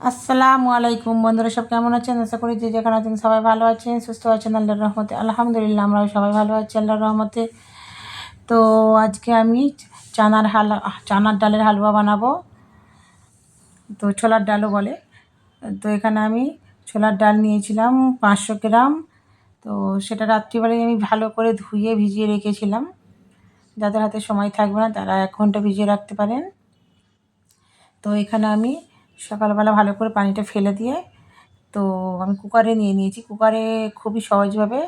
আসসালামু আলাইকুম বন্ধুরা, সব কেমন আছেন? আশা করি যে যেখানে আছেন সবাই ভালো আছেন, সুস্থ আছেন, আল্লাহর রহমতে। আলহামদুলিল্লাহ, আমরাও সবাই ভালো আছি, আল্লাহর রহমতে। তো আজকে আমি চানার হাল, চানার ডালের হালুয়া বানাবো। তো ছোলার ডালও বলে। তো এখানে আমি ছোলার ডাল নিয়েছিলাম পাঁচশো গ্রাম। তো সেটা রাত্রিবেলায় আমি ভালো করে ধুয়ে ভিজিয়ে রেখেছিলাম। যাদের হাতে সময় থাকবে না, তারা এক ঘণ্টা ভিজিয়ে রাখতে পারেন। তো এখানে আমি সকালবেলা ভালো করে পানিটা ফেলে দিয়ে, তো আমি কুকারে নিয়ে নিয়েছি। কুকারে খুবই সহজভাবে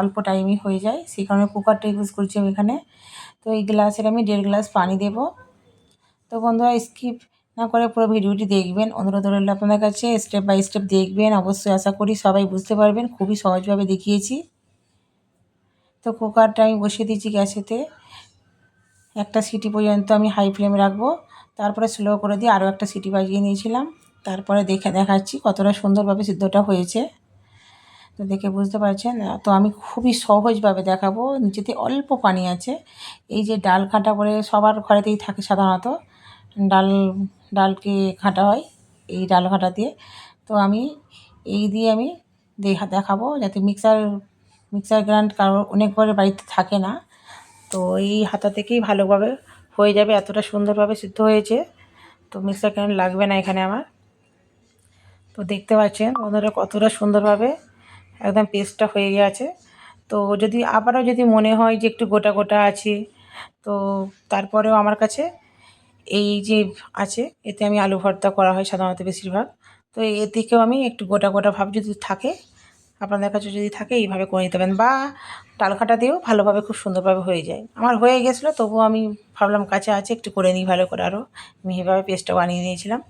অল্প টাইমই হয়ে যায়, সেই কারণে কুকারটা ইউজ করছি আমি এখানে। তো এই গ্লাসের আমি দেড় গ্লাস পানি দেব। তো বন্ধুরা স্কিপ না করে পুরো ভিডিওটি দেখবেন। অনুরোধ রইল আপনাদের কাছে স্টেপ বাই স্টেপ দেখবেন। অবশ্যই আশা করি সবাই বুঝতে পারবেন, খুবই সহজভাবে দেখিয়েছি। তো কুকারটা আমি বসিয়ে দিয়েছি গ্যাসেতে। একটা সিটি পর্যন্ত আমি হাই ফ্লেমে রাখব। তারপরে স্লো করে দিয়ে আরও একটা সিটি বাজিয়ে নিয়েছিলাম। তারপরে দেখে দেখাচ্ছি কতটা সুন্দরভাবে সিদ্ধটা হয়েছে। তো দেখে বুঝতে পারছেন তো আমি খুবই সহজভাবে দেখাবো। নিচেতে অল্প পানি আছে। এই যে ডাল কাটা বলে সবার ঘরেতেই থাকে সাধারণত। ডাল, ডালকে ঘাঁটা হয় এই ডাল ঘাঁটা দিয়ে। তো আমি এই দিয়ে আমি দেখা, দেখাবো যাতে মিক্সার মিক্সার গ্রাইন্ড কারোর অনেক ঘরের বাড়িতে থাকে না। তো এই হাতা থেকেই ভালোভাবে হয়ে যাবে, এতটা সুন্দরভাবে সিদ্ধ হয়েছে। তো মিক্সার গ্রাইন্ড লাগবে না এখানে আমার? তো দেখতে পাচ্ছেন বন্ধুরা কতটা সুন্দরভাবে একদম পেস্টটা হয়ে গেছে। তো যদি আবারও যদি মনে হয় যে একটু গোটা গোটা আছে, তো তারপরেও আমার কাছে এই যে আছে, এতে আমি আলু ভর্তা করা হয় সাধারণত বেশিরভাগ। তো এ থেকেও আমি একটু গোটা গোটা ভাব যদি থাকে আপনাদের কাছে যদি থাকে, এইভাবে করে নিতে পারেন। বা ডালখাটা দিয়েও ভালোভাবে খুব সুন্দরভাবে হয়ে যায়। আমার হয়ে গেছিল, তবুও আমি ভাবলাম কাছে আছে, একটু করে নিই ভালো করে আরও আমি মিহিভাবে পেস্টটা বানিয়ে নিয়েছিলাম।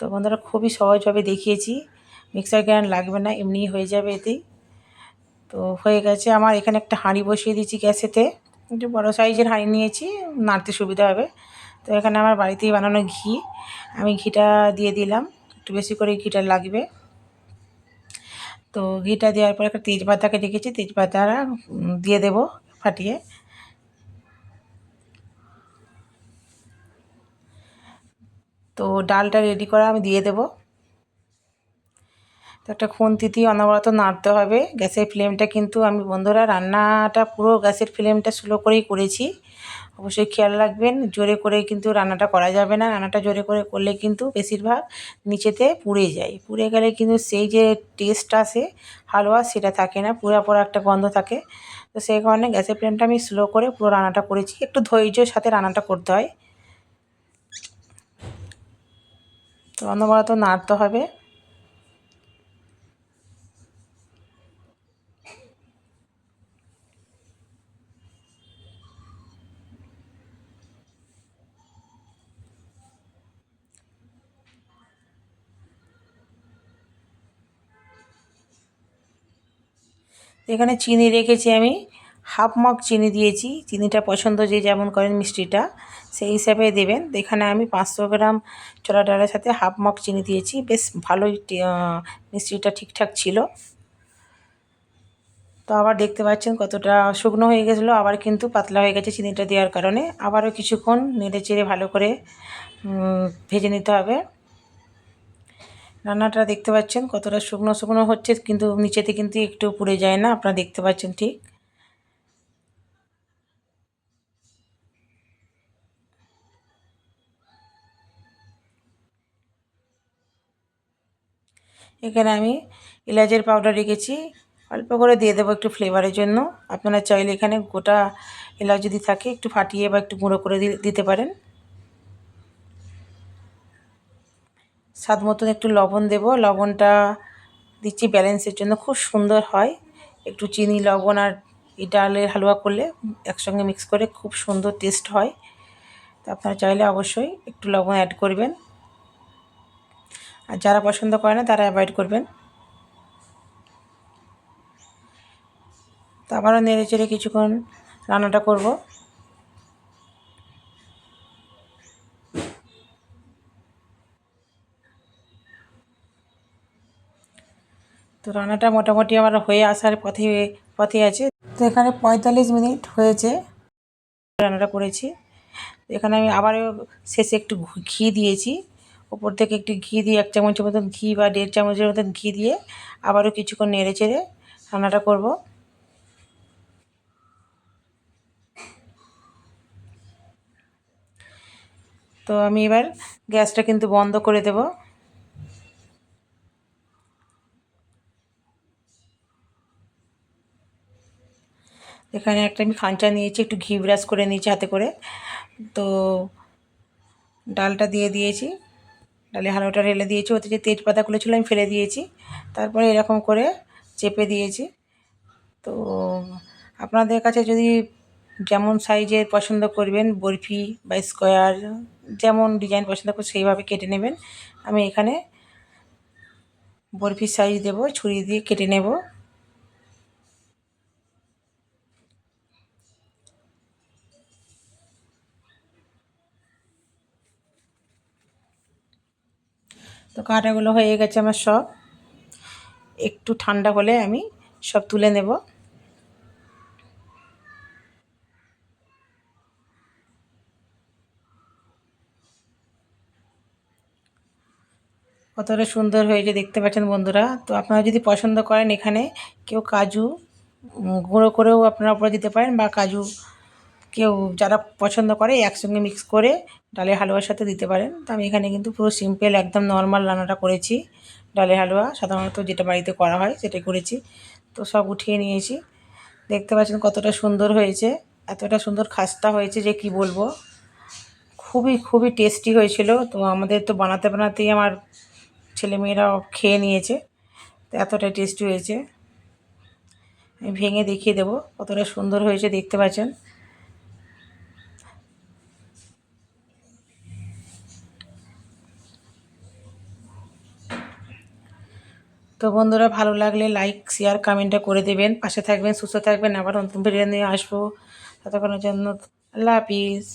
তো বন্ধুরা, খুবই সহজভাবে দেখিয়েছি। মিক্সার গ্রাইন্ড লাগবে না, এমনিই হয়ে যাবে এতেই। তো হয়ে গেছে আমার, এখানে একটা হাঁড়ি বসিয়ে দিয়েছি গ্যাসেতে। একটু বড়ো সাইজের হাঁড়ি নিয়েছি, নাড়তে সুবিধা হবে। তো এখানে আমার বাড়িতেই বানানো ঘি। আমি ঘিটা দিয়ে দিলাম। একটু বেশি করে ঘিটা লাগবে। তো ঘিটা দেওয়ার পর একটা তেজপাতাকে রেখেছি তেজপাতা দিয়ে দেব ফাটিয়ে। তো ডালটা রেডি করা আমি দিয়ে দেব। তো একটা খুন্তি দিয়ে অনবরত নাড়তে হবে। গ্যাসের ফ্লেমটা কিন্তু আমি বন্ধুরা রান্নাটা পুরো গ্যাসের ফ্লেমটা স্লো করেই করেছি। অবশ্যই খেয়াল রাখবেন। জোরে করে কিন্তু রান্নাটা করা যাবে না। রান্নাটা জোরে করে করলে কিন্তু বেশিরভাগ নিচেতে পুড়ে যায়। পুড়ে গেলে কিন্তু সেই যে টেস্ট আসে, হালুয়া সেটা থাকে না। পুরা পোড়া একটা গন্ধ থাকে। তো সেই কারণে গ্যাসের ফ্লেমটা আমি স্লো করে পুরো রান্নাটা করেছি। একটু ধৈর্যের সাথে রান্নাটা করতে হয়। তো অনবরত নাড়তে হবে। এখানে চিনি রেখেছি আমি, হাফ মগ চিনি দিয়েছি, চিনিটা পছন্দ যে যেমন করেন মিষ্টিটা, সেই হিসাবে দেবেন। এখানে আমি পাঁচশো গ্রাম ছোলা ডালের সাথে হাফ মগ চিনি দিয়েছি, বেশ ভালোই মিষ্টিটা ঠিকঠাক ছিল। তো আবার দেখতে পাচ্ছেন কতটা শুকনো হয়ে গেছিল, আবার কিন্তু পাতলা হয়ে গেছে চিনিটা দেওয়ার কারণে। আবারও কিছুক্ষণ নেড়ে চেড়ে ভালো করে ভেজে নিতে হবে। রান্নাটা দেখতে পাচ্ছেন কতটা শুকনো শুকনো হচ্ছে, কিন্তু নিচেতে কিন্তু একটু পুড়ে যায় না, আপনারা দেখতে পাচ্ছেন ঠিক। এখানে আমি এলাচের পাউডার রেখেছি, অল্প করে দিয়ে দেবো একটু ফ্লেভারের জন্য। আপনারা চাইলে এখানে গোটা এলাচ যদি থাকে, একটু ফাটিয়ে বা একটু গুঁড়ো করে দিতে পারেন। স্বাদ মতন একটু লবণ দেব। লবণটা দিচ্ছি ব্যালেন্সের জন্য। খুব সুন্দর হয়। একটু চিনি, লবণ আর এই ডালের হালুয়া করলে একসঙ্গে মিক্স করে খুব সুন্দর টেস্ট হয়। তো আপনারা চাইলে অবশ্যই একটু লবণ অ্যাড করবেন। আর যারা পছন্দ করে না, তারা অ্যাভয়েড করবেন। তো আবারও নেড়ে চেড়ে কিছুক্ষণ রান্নাটা করব। তো রান্নাটা মোটামুটি আমার হয়ে আসার পথে পথে আছে। তো এখানে পঁয়তাল্লিশ মিনিট হয়েছে রান্নাটা করেছি। এখানে আমি আবারও শেষে একটু ঘি দিয়েছি। উপর থেকে একটু ঘি দিয়ে এক চামচের মতন ঘি বা দেড় চামচের মতন ঘি দিয়ে আবারও কিছুক্ষণ নেড়ে চেড়ে রান্নাটা করব। তো আমি এবার গ্যাসটা কিন্তু বন্ধ করে দেব। এখানে একটা আমি খাঞ্চা নিয়েছি, একটু ঘি ব্রাশ করে নিয়েছি হাতে করে। তো ডালটা দিয়ে দিয়েছি। ডালে হালুয়াটা ঢেলে দিয়েছি, ওতে যে তেজপাতাগুলো ছিল আমি ফেলে দিয়েছি। তারপরে এরকম করে চেপে দিয়েছি। তো আপনাদের কাছে যদি যেমন সাইজের পছন্দ করবেন, বরফি বা স্কোয়ার যেমন ডিজাইন পছন্দ করবেন, সেইভাবে কেটে নেবেন। আমি এখানে বরফির সাইজ দেবো, ছুরি দিয়ে কেটে নেব। তো কাঁটাগুলো হয়ে গেছে আমার সব। একটু ঠান্ডা হলে আমি সব তুলে নেব। কতটা সুন্দর হয়েছে দেখতে পাচ্ছেন বন্ধুরা। তো আপনারা যদি পছন্দ করেন এখানে, কেউ কাজু গুঁড়ো করেও আপনারা উপরে দিতে পারেন বা কাজু কেউ যারা পছন্দ করে একসঙ্গে মিক্স করে ডালের হালুয়ার সাথে দিতে পারেন। তো আমি এখানে কিন্তু পুরো সিম্পল একদম নর্মাল রান্নাটা করেছি। ডালের হালুয়া সাধারণত যেটা বাড়িতে করা হয় সেটাই করেছি। তো সব উঠিয়ে নিয়েছি। দেখতে পাচ্ছেন কতটা সুন্দর হয়েছে, এতটা সুন্দর খাস্তা হয়েছে যে কি বলব। খুবই খুবই টেস্টি হয়েছিল। তো আমাদের তো বানাতে, বানাতেই আমার ছেলেমেয়েরাও খেয়ে নিয়েছে। তো এতটা টেস্টি হয়েছে। আমি ভেঙে দেখিয়ে দেবো কতটা সুন্দর হয়েছে দেখতে পাচ্ছেন। তো বন্ধুরা, ভালো লাগলে লাইক শেয়ার কমেন্টটা করে দেবেন। পাশে থাকবেন, সুস্থ থাকবেন। আবার নতুন ফিরিয়ে নিয়ে আসব। ততক্ষণের জন্য আল্লাহ হাফিজ।